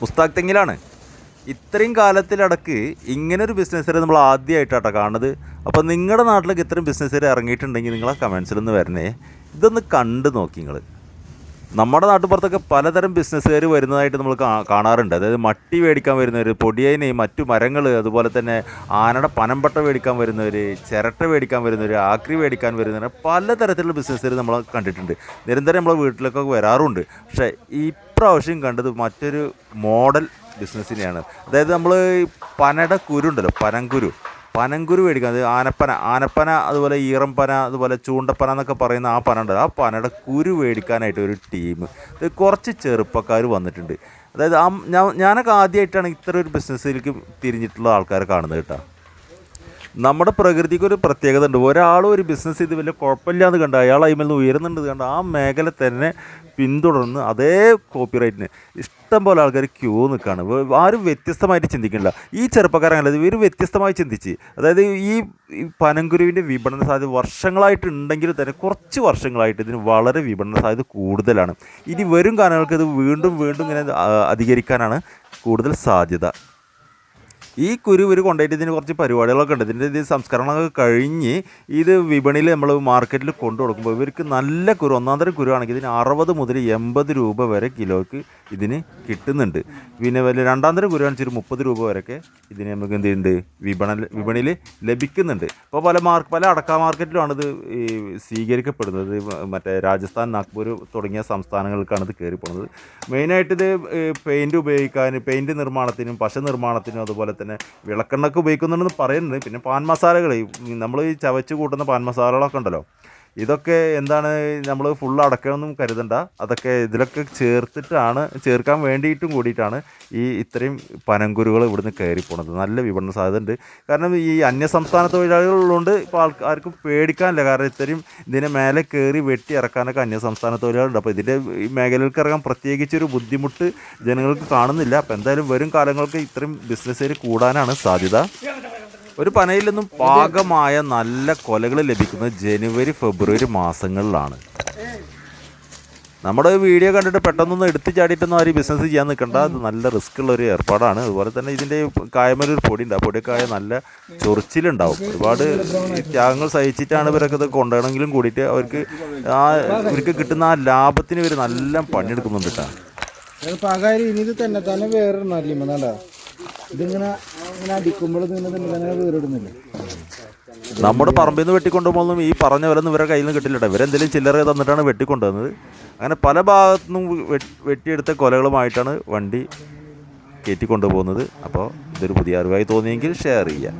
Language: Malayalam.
മുസ്താഖ് തെങ്ങിലാണ്. ഇത്രയും കാലത്തിലടക്ക് ഇങ്ങനൊരു ബിസിനസ്സുകാരെ നമ്മൾ ആദ്യമായിട്ടാട്ടോ കാണുന്നത്. അപ്പോൾ നിങ്ങളുടെ നാട്ടിലേക്ക് ഇത്രയും ബിസിനസ്സുകാർ ഇറങ്ങിയിട്ടുണ്ടെങ്കിൽ നിങ്ങളെ കമൻസിലൊന്ന് വരണേ. ഇതൊന്ന് കണ്ട് നോക്കി നിങ്ങൾ നമ്മുടെ നാട്ടുപുറത്തൊക്കെ പലതരം ബിസിനസ്സുകാർ വരുന്നതായിട്ട് നമ്മൾ കാണാറുണ്ട്. അതായത് മട്ടി മേടിക്കാൻ വരുന്നവർ പൊടിയനെ മറ്റു മരങ്ങൾ അതുപോലെ തന്നെ ആനയുടെ പനമ്പട്ട മേടിക്കാൻ വരുന്നവർ ചിരട്ട മേടിക്കാൻ വരുന്നവർ ആക്രി മേടിക്കാൻ വരുന്നവർ പലതരത്തിലുള്ള ബിസിനസ്സുകാർ നമ്മൾ കണ്ടിട്ടുണ്ട്. നിരന്തരം നമ്മളെ വീട്ടിലൊക്കെ വരാറുണ്ട്. പക്ഷേ ഇപ്രാവശ്യം കണ്ടത് മറ്റൊരു മോഡൽ ബിസിനസ്സിനെയാണ് അതായത് നമ്മൾ പനയുടെ കുരു ഉണ്ടല്ലോ പനങ്കുരു പനങ്കുരു മേടിക്കാൻ അത് ആനപ്പന ആനപ്പന അതുപോലെ ഈറംപന അതുപോലെ ചൂണ്ടപ്പന എന്നൊക്കെ പറയുന്ന ആ പന ഉണ്ട് ആ പനയുടെ കുരു മേടിക്കാനായിട്ട് ഒരു ടീം ഇത് കുറച്ച് ചെറുപ്പക്കാർ വന്നിട്ടുണ്ട്. അതായത് ആ ഞാൻ ഞാനൊക്കെ ആദ്യമായിട്ടാണ് ഇത്ര ഒരു ബിസിനസ്സിലേക്ക് തിരിഞ്ഞിട്ടുള്ള ആൾക്കാരെ കാണുന്നത് കേട്ടോ. നമ്മുടെ പ്രകൃതിക്ക് ഒരു പ്രത്യേകത ഉണ്ട്. ഒരാളും ഒരു ബിസിനസ് ചെയ്ത് വലിയ കുഴപ്പമില്ലാന്ന് കണ്ട അയാൾ അതിൽ നിന്ന് ഉയരുന്നുണ്ട് കണ്ട ആ മേഖല തന്നെ പിന്തുടർന്ന് അതേ കോപ്പിറൈറ്റിന് ഇഷ്ടം പോലെ ആൾക്കാർ ക്യൂ നിൽക്കുകയാണ് ആരും വ്യത്യസ്തമായിട്ട് ചിന്തിക്കണില്ല ഈ ചെറുപ്പക്കാരങ്ങനല്ലത് ഇവർ വ്യത്യസ്തമായി ചിന്തിച്ച്. അതായത് ഈ പനങ്കുരുവിന്റെ വിപണന സാധ്യത വർഷങ്ങളായിട്ട് ഉണ്ടെങ്കിൽ തന്നെ കുറച്ച് വർഷങ്ങളായിട്ട് ഇതിന് വളരെ വിപണന സാധ്യത കൂടുതലാണ്. ഇനി വരും കാലങ്ങൾക്ക് ഇത് വീണ്ടും വീണ്ടും ഇങ്ങനെ അധികരിക്കാനാണ് കൂടുതൽ സാധ്യത. ഈ കുരു ഇവർ കൊണ്ടുപോയിട്ട് ഇതിന് കുറച്ച് പരിപാടികളൊക്കെ ഉണ്ട്. ഇതിന്റെ ഇത് സംസ്കരണമൊക്കെ കഴിഞ്ഞ് ഇത് വിപണിയിൽ നമ്മൾ മാർക്കറ്റിൽ കൊണ്ടു കൊടുക്കുമ്പോൾ ഇവർക്ക് നല്ല കുരു ഒന്നാം തരം കുരുവാണെങ്കിൽ ഇതിന് അറുപത് മുതൽ എൺപത് രൂപ വരെ കിലോയ്ക്ക് ഇതിന് കിട്ടുന്നുണ്ട്. പിന്നെ വലിയ രണ്ടാം തരം കുരു വെച്ചാൽ മുപ്പത് രൂപ വരെയൊക്കെ ഇതിന് നമുക്ക് എന്ത് ചെയ്യുന്നുണ്ട്? വിപണ വിപണിയിൽ ലഭിക്കുന്നുണ്ട്. അപ്പോൾ പല മാർക്ക് പല അടക്ക മാർക്കറ്റിലുമാണ് ഇത് സ്വീകരിക്കപ്പെടുന്നത്. മറ്റേ രാജസ്ഥാൻ നാഗ്പൂർ തുടങ്ങിയ സംസ്ഥാനങ്ങൾക്കാണ് ഇത് കയറി പോകുന്നത് മെയിനായിട്ട് ഇത് പെയിന്റ് ഉപയോഗിക്കാൻ പെയിന്റ് നിർമ്മാണത്തിനും പശ നിർമ്മാണത്തിനും അതുപോലെ തന്നെ വിളക്കെണ്ണൊക്കെ ഉപയോഗിക്കുന്നുണ്ടെന്ന് പറയുന്നുണ്ട്. പിന്നെ പാൻ മസാലകൾ നമ്മൾ ഈ ചവച്ച് കൂട്ടുന്ന പാൻ മസാലകളൊക്കെ ഉണ്ടല്ലോ. ഇതൊക്കെ എന്താണ് നമ്മൾ ഫുൾ അടക്കണമെന്നും കരുതണ്ട. അതൊക്കെ ഇതിലൊക്കെ ചേർത്തിട്ടാണ് ചേർക്കാൻ വേണ്ടിയിട്ടും കൂടിയിട്ടാണ് ഈ ഇത്രയും പനങ്കുരുകൾ ഇവിടുന്ന് കയറി നല്ല വിപണന സാധ്യത ഉണ്ട് കാരണം ഈ അന്യസംസ്ഥാന തൊഴിലാളികളുള്ളതുകൊണ്ട് ഇപ്പോൾ ആൾക്കാർക്കും പേടിക്കാനില്ല. കാരണം ഇത്രയും ഇതിനെ മേലെ കയറി വെട്ടി ഇറക്കാനൊക്കെ അന്യസംസ്ഥാന തൊഴിലാളികളുണ്ട്. അപ്പോൾ ഇതിന്റെ ഈ മേഖലകൾക്ക് ഇറങ്ങാൻ പ്രത്യേകിച്ചൊരു ബുദ്ധിമുട്ട് ജനങ്ങൾക്ക് കാണുന്നില്ല. അപ്പോൾ എന്തായാലും വരും കാലങ്ങൾക്ക് ഇത്രയും ബിസിനസ്സുകാർ കൂടാനാണ് സാധ്യത. ഒരു പനയിൽ നിന്നും പാകമായ നല്ല കൊലകൾ ലഭിക്കുന്നത് ജനുവരി ഫെബ്രുവരി മാസങ്ങളിലാണ്. നമ്മുടെ വീഡിയോ കണ്ടിട്ട് പെട്ടെന്നൊന്നും എടുത്തു ചാടിയിട്ടൊന്നും ആരും ബിസിനസ് ചെയ്യാൻ നിൽക്കണ്ട. അത് നല്ല റിസ്ക് ഉള്ള ഒരു ഏർപ്പാടാണ്. അതുപോലെ തന്നെ ഇതിന്റെ കായമൊരു പൊടി ഉണ്ട് ആ പൊടിയൊക്കെ നല്ല ചൊറിച്ചിലുണ്ടാവും. ഒരുപാട് ത്യാഗങ്ങൾ സഹിച്ചിട്ടാണ് ഇവരൊക്കെ ഇത് കൊണ്ടുപോകണമെങ്കിലും കൂടിയിട്ട് അവർക്ക് ആ ഇവർക്ക് കിട്ടുന്ന ആ ലാഭത്തിന് ഇവർ നല്ല പണിയെടുക്കുന്നുണ്ട് കേട്ടോ. ഇത് തന്നെ തന്നെ വേറെ ഇതിങ്ങനെ നമ്മുടെ പറമ്പിൽ നിന്ന് വെട്ടിക്കൊണ്ടുപോകുമ്പോൾ ഈ പറഞ്ഞ വില ഒന്നും ഇവരുടെ കയ്യിൽ നിന്ന് കിട്ടില്ല കേട്ടോ ഇവരെന്തെങ്കിലും ചില്ലറ തന്നിട്ടാണ് വെട്ടിക്കൊണ്ടുവന്നത്. അങ്ങനെ പല ഭാഗത്തു നിന്നും വെട്ടിയെടുത്ത കൊലകളുമായിട്ടാണ് വണ്ടി കയറ്റിക്കൊണ്ടുപോകുന്നത്. അപ്പോൾ ഇതൊരു പുതിയ അറിവായി തോന്നിയെങ്കിൽ ഷെയർ ചെയ്യുക.